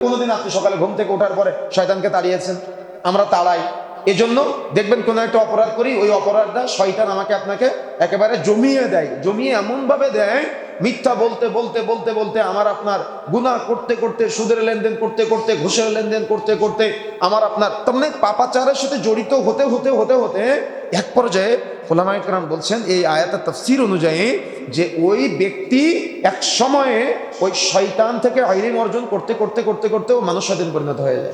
কোনোদিন আপনি সকালে ঘুম থেকে ওঠার পরে শয়তানকে তাড়িয়েছেন। আমরা তাড়াই। এজন্য দেখবেন কোনো একটা অপরাধ করি, ওই অপরাধটা শয়তান আমাকে আপনাকে একেবারে জমিয়ে দেয়। জমিয়ে এমনভাবে দেয়, মিথ্যা বলতে বলতে বলতে বলতে আমার আপনার গুনাহ করতে করতে, সুদের লেনদেন করতে করতে, ঘুষের লেনদেন করতে করতে আমার আপনার তার মানে পাপাচারের সাথে জড়িত হতে হতে হতে হতে এক পর্যায়ে ওলামা কারণ বলছেন, এই আয়াতের তফসির অনুযায়ী যে ওই ব্যক্তি এক সময়ে ওই শয়তান থেকে আইরিম অর্জন করতে করতে করতে করতে ও মানুষ স্বাধীন পরিণত হয়ে যায়।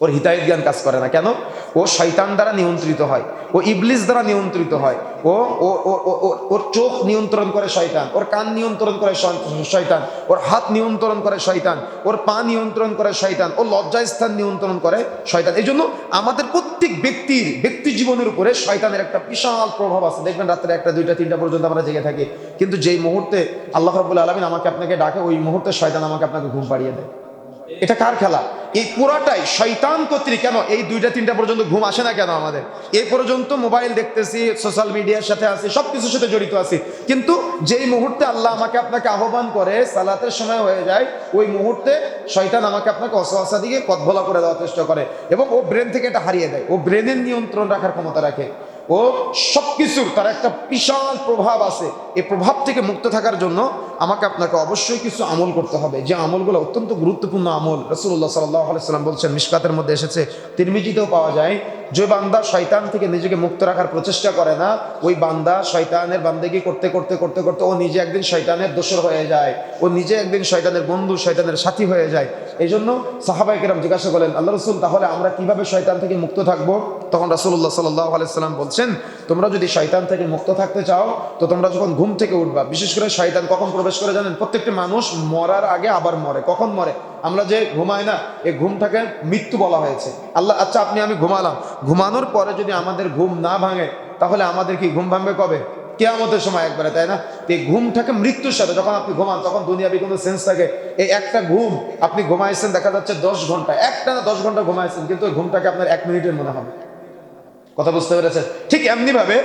ওর হিতায়ত জ্ঞান কাজ করে না। কেন? ও শয়তান দ্বারা নিয়ন্ত্রিত হয়, ও ইবলিস দ্বারা নিয়ন্ত্রিত হয়, ও ও ওর চোখ নিয়ন্ত্রণ করে শয়তান, ওর কান নিয়ন্ত্রণ করে শয়- শয়তান, ওর হাত নিয়ন্ত্রণ করে শয়তান, ওর পা নিয়ন্ত্রণ করে শয়তান, ও লজ্জাস্থান নিয়ন্ত্রণ করে শয়তান। এই জন্য আমাদের প্রত্যেক ব্যক্তির, ব্যক্তি জীবনের উপরে শয়তানের একটা বিশাল প্রভাব আছে। দেখবেন রাত্রে একটা, দুইটা, তিনটা পর্যন্ত আমরা জেগে থাকি, কিন্তু যেই মুহূর্তে আল্লাহ রাবুল আলমিন আমাকে আপনাকে ডাকে, ওই মুহূর্তে শয়তান আমাকে আপনাকে ঘুম পাড়িয়ে দেয়। এটা কার খেলা? এই পুরাটাই শৈতান কর্তৃক কেন? এই দুইটা, তিনটা পর্যন্ত ঘুম আসে না কেন আমাদের? এ পর্যন্ত মোবাইল দেখতেছি, সোশ্যাল মিডিয়ার সাথে আছি সব কিছুর সাথে জড়িত আছি। কিন্তু যেই মুহূর্তে আল্লাহ আমাকে আপনাকে আহ্বান করে, সালাতের সময় হয়ে যায়, ওই মুহূর্তে শৈতান আমাকে আপনাকে অসহসা দিকে পথ ভোলা করে দেওয়ার চেষ্টা করে এবং ও ব্রেন থেকে এটা হারিয়ে দেয়। ও ব্রেনের নিয়ন্ত্রণ রাখার ক্ষমতা রাখে। ও সব কিছুর তার একটা বিশাল প্রভাব আছে। এই প্রভাব থেকে মুক্ত থাকার জন্য আমাকে আপনাকে অবশ্যই কিছু আমল করতে হবে। যে আমলগুলো অত্যন্ত গুরুত্বপূর্ণ আমল। রসুল্লাহ সাল্লাহ সাল্লাম বলছেন মিসকাতের মধ্যে এসেছে। তিরমিজিতেও পাওয়া যায়। যে বান্দা শয়তান থেকে নিজেকে মুক্ত রাখার প্রচেষ্টা করে না, ওই বান্দা শয়তানের বান্দেগি করতে করতে করতে করতে ও নিজে একদিন শয়তানের দোষর হয়ে যায়। ও নিজে একদিন শয়তানের বন্ধু, শয়তানের সাথী হয়ে যায়। এই জন্য সাহাবাই কেরাম জিজ্ঞাসা করলেন আল্লাহ রসুল, তাহলে আমরা কীভাবে শয়তান থেকে মুক্ত থাকব? তখন রাসুল্লাহ সাল্লাহ আলাইসাল্লাম বলছেন, তোমরা যদি শয়তান থেকে মুক্ত থাকতে চাও, তো তোমরা যখন ঘুম থেকে উঠবা, বিশেষ করে শয়তান কখন প্রবেশ করে জানেন? প্রত্যেকটি মানুষ মরার আগে আবার মরে। কখন মরে? আমরা যে ঘুমাই না এই ঘুমটাকে মৃত্যু বলা হয়েছে। আল্লাহ আচ্ছা আপনি, আমি ঘুমালাম। ঘুমানোর পরে যদি আমাদের ঘুম না ভাঙে, তাহলে আমাদের কি ঘুম ভাঙবে কবে? কেয়ামতের সময় একবারে, তাই না? এই ঘুমটাকে মৃত্যুর সাথে, যখন আপনি ঘুমান, তখন দুনিয়াবি কোনো সেন্স থাকে। এই একটা ঘুম, আপনি ঘুমাইছেন, দেখা যাচ্ছে দশ ঘণ্টা, একটা না দশ ঘণ্টা ঘুমাইছেন, কিন্তু ওই ঘুমটাকে আপনার এক মিনিটের মনে হবে। কথা বুঝতে পেরেছেন? ঠিক এমনি ভাবে